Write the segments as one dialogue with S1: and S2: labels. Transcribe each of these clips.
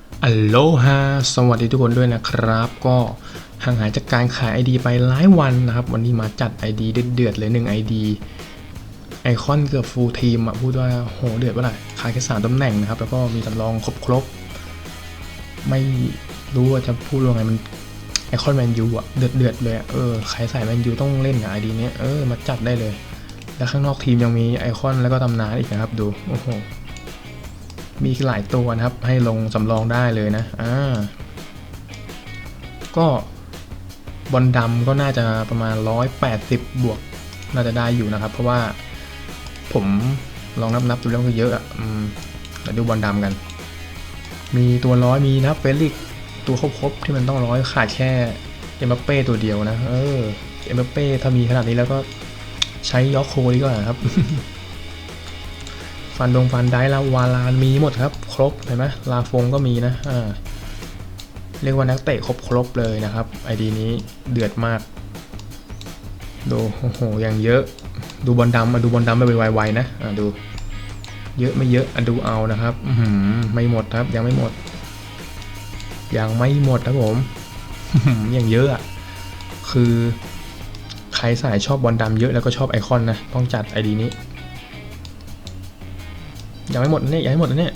S1: ั ลโลฮาสวัสดีทุกคนด้วยนะครับ ก็ห่างหายจากการขาย ID ไปหลายวันนะครับ วันนี้มาจัด ID เดือดๆเลย1 ID ไอคอนเกือบฟูลทีมอะพูดว่าโหเดือดเมื่อไหร่ขายแค่สามตำแหน่งนะครับ แล้วก็มีสำรองครบๆไม่รู้ว่าจะพูดว่าไงมันไอคอนแมนยูอะเดือดเดือดเลยอเออใครใส่แมนยูต้องเล่นกับ ID เนี้ยเออมาจัดได้เลย แล้วข้างนอกทีมยังมีไอคอนแล้วก็ตำนานอีกนะครับดูโอ้โห มีหลายตัวนะครับ ให้ลงสำรองได้เลยนะอ่าก็บอลดำก็น่าจะประมาณ 180 บวก น่าจะได้อยู่นะครับ เพราะว่าผมลองนับนับๆดูแล้วก็เยอะอะอืมเดี๋ยวดูบอลดำกัน มีตัวร้อยมีนับเฟลิกตัวครบๆที่มันต้องร้อยขาดแค่เอ็มบัปเป้ตัวเดียวนะ เออ เอ็มบัปเป้ถ้ามีขนาดนี้แล้วก็ใช้ยอกโคดีกว่าครับ ฟันดงฟันได้แล้ววาลานมีหมดครับ ครบเห็นไหมลาฟงก็มีนะอ่าเรียกว่านักเตะครบครบเลยนะครับไอดีนี้เดือดมาก ดูโอ้โหอย่างเยอะดูบอลดำมาดูบอลดำไปไวๆนะอ่าดู เยอะไม่เยอะอะดูเอานะครับอื้อหือไม่หมดครับ ยังไม่หมด ยังไม่หมดครับผมหืออย่างเยอะอะคือใครสายชอบบอลดำเยอะแล้วก็ชอบไอคอนนะต้องจัดไอดีนี้ ยังไม่หมดนะเนี่ยยังไม่หมดนะเนี่ย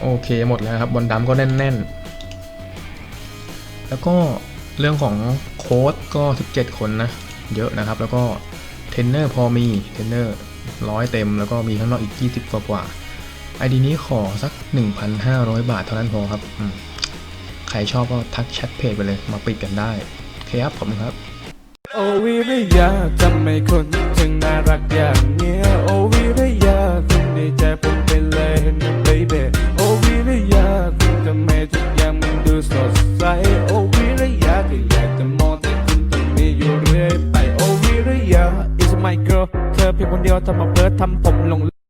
S1: โอเคหมดแล้วครับบอลดำก็แน่นๆ แล้วก็เรื่องของโค้ดก็ 17 คนนะ เยอะนะครับ แล้วก็เทนเนอร์พอมีเทนเนอร์ร้อยเต็ม แล้วก็มีข้างนอกอีก 20 กว่ากว่าไอดีนี้ขอสัก 1,500 บาทเท่านั้นพอครับ ใครชอบก็ทักแชทเพจไปเลยมาปิดกันได้เคครับผมครับ
S2: โอวิริยาทำไมคนถึงน่ารักอย่างเนี้ยโอวิริย สดใสโอวิริยะก็อยากจะมองแต่คุณตรงนี้อยู่เรื่อยไปโอวิริยะ is my girl เธอเพียงคนเดียวทำมาเพิร์ทำผมลง